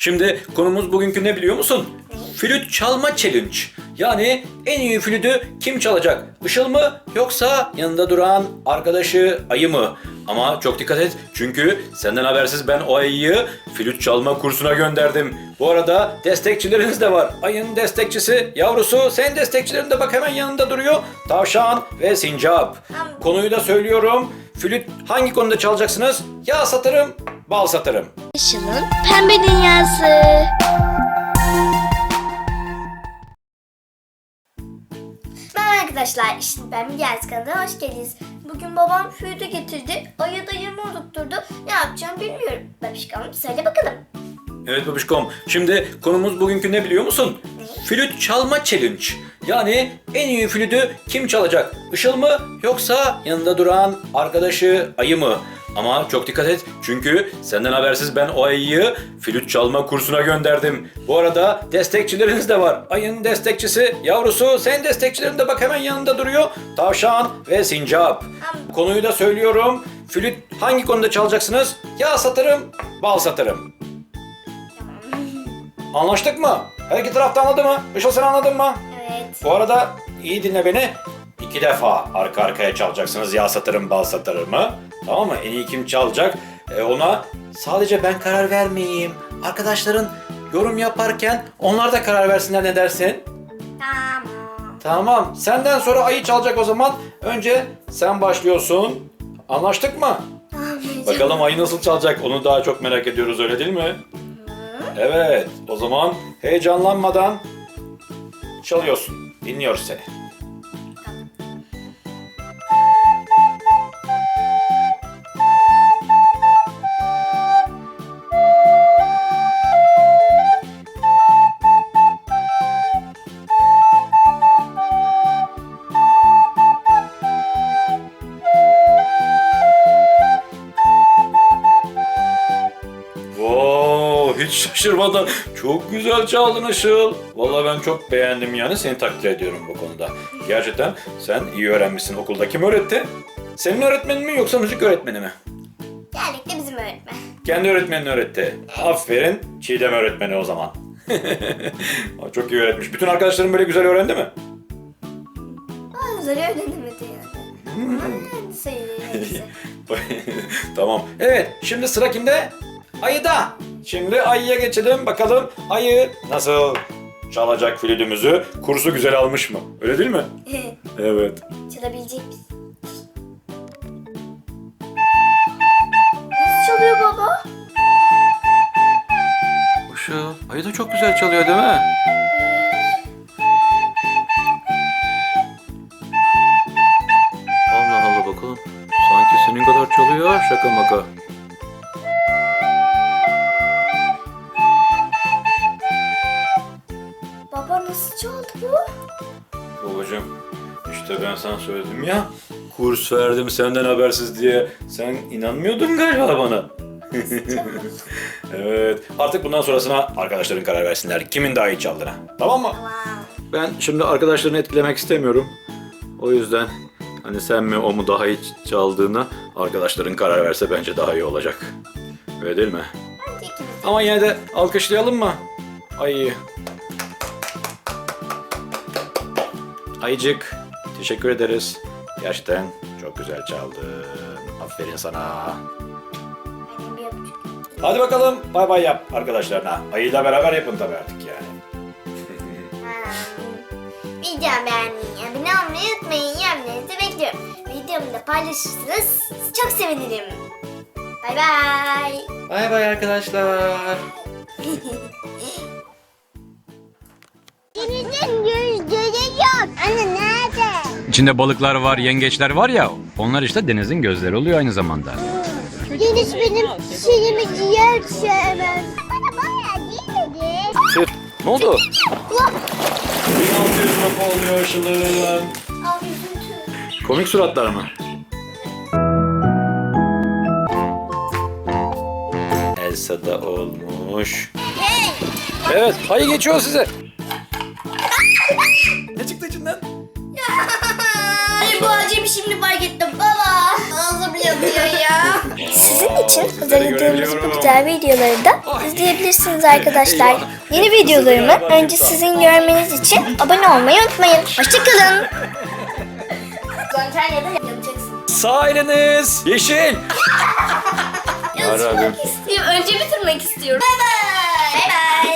Şimdi konumuz bugünkü ne biliyor musun? Flüt çalma challenge. Yani en iyi flütü kim çalacak? Işıl mı yoksa yanında duran arkadaşı ayı mı? Ama çok dikkat et çünkü senden habersiz ben o ayıyı flüt çalma kursuna gönderdim. Bu arada destekçileriniz de var. Ayın destekçisi, yavrusu, senin destekçilerin de bak hemen yanında duruyor. Tavşan ve sincap. Konuyu da söylüyorum. Flüt hangi konuda çalacaksınız? Yağ satırım, bal satırım. Işıl'ın pembe dünyası. Merhaba arkadaşlar, işte ben Miguel kanalına hoş geldiniz. Bugün babam flütü getirdi, ayı dayımı unutturdu. Ne yapacağım bilmiyorum. Babişkom söyle bakalım. Evet babuşkom. Şimdi konumuz bugünkü ne biliyor musun? Flüt çalma challenge. Yani en iyi flütü kim çalacak? Işıl mı yoksa yanında duran arkadaşı ayı mı? Ama çok dikkat et çünkü senden habersiz ben o ayıyı flüt çalma kursuna gönderdim. Bu arada destekçileriniz de var. Ayın destekçisi, yavrusu, senin destekçilerin de bak hemen yanında duruyor. Tavşan ve sincap. Konuyu da söylüyorum. Flüt hangi konuda çalacaksınız? Yağ satırım, bal satırım. Anlaştık mı? Her iki tarafta anladı mı? Işıl sen anladın mı? Evet. Bu arada iyi dinle beni. İki defa arka arkaya çalacaksınız. Yağ satırım, bal satırım mı? Tamam mı? En iyi kim çalacak? E, ona sadece ben karar vermeyeyim. Arkadaşların yorum yaparken onlar da karar versinler ne dersin? Tamam. Tamam. Senden sonra ayı çalacak o zaman. Önce sen başlıyorsun. Anlaştık mı? Tamam. Bakalım ayı nasıl çalacak onu daha çok merak ediyoruz öyle değil mi? Evet o zaman heyecanlanmadan çalıyorsun. Dinliyoruz seni. Hiç şaşırmadan çok güzel çaldın Işıl. Vallahi ben çok beğendim yani seni takdir ediyorum bu konuda. Gerçekten sen iyi öğrenmişsin okulda. Kim öğretti? Senin öğretmenin mi yoksa müzik öğretmeni mi? Genellikle bizim öğretmen. Kendi öğretmenin öğretti. Aferin Çiğdem öğretmeni o zaman. Aa, çok iyi öğretmiş. Bütün arkadaşların böyle güzel öğrendi mi? Bazıları öğrenemedi yani. Ama sayılır neyse. tamam. Evet, şimdi sıra kimde? Ayıda. Şimdi ayıya geçelim. Bakalım ayı nasıl çalacak flütümüzü? Kursu güzel almış mı? Öyle değil mi? Evet. Çalabilecek misin? Nasıl çalıyor baba? Işıl, ayı da çok güzel çalıyor değil mi? Allah Allah bakalım. Sanki senin kadar çalıyor şaka maka. Baba nasıl çaldı bu? Babacım işte ben sana söyledim ya. Kurs verdim senden habersiz diye. Sen inanmıyordun galiba bana. evet. Artık bundan sonrasına arkadaşların karar versinler. Kimin daha iyi çaldığına. Tamam mı? Ben şimdi arkadaşlarını etkilemek istemiyorum. O yüzden hani sen mi o mu daha iyi çaldığına arkadaşların karar verse bence daha iyi olacak. Öyle değil mi? Ama yine de alkışlayalım mı? Ayıyı. Ayıcık, teşekkür ederiz. Gerçekten çok güzel çaldın. Aferin sana. Hadi bakalım bay bay yap arkadaşlarına. Ayıyla beraber yapın tabii artık yani. Videomu beğenmeyi, abone olmayı unutmayın. Yorumlarınızı bekliyorum. Videomu da paylaşırsanız çok sevinirim. Bay bay. Bay bay arkadaşlar. Denizin nerede? İçinde balıklar var, yengeçler var ya, onlar işte denizin gözleri oluyor aynı zamanda. Deniz benim şeyimi ciğer sevmem. Bana bayağı değil. Tüh, ne oldu? 1600 lira oluyor üzüntü. Komik suratlar mı? Elsa da olmuş. Evet, ayı geçiyor size. ne çıktı içinden? Ay bu acemi şimdi fark ettim baba. Ağzım yanıyor. ya. Sizin için hazırladığımız bu güzel videoları da izleyebilirsiniz arkadaşlar. Yeni videolarımı önce sizin görmeniz için abone olmayı unutmayın. Hoşçakalın. Antalya'da yapacaksın. Sağ eliniz yeşil. İstiyorum. Önce bitirmek istiyorum. Bay bay.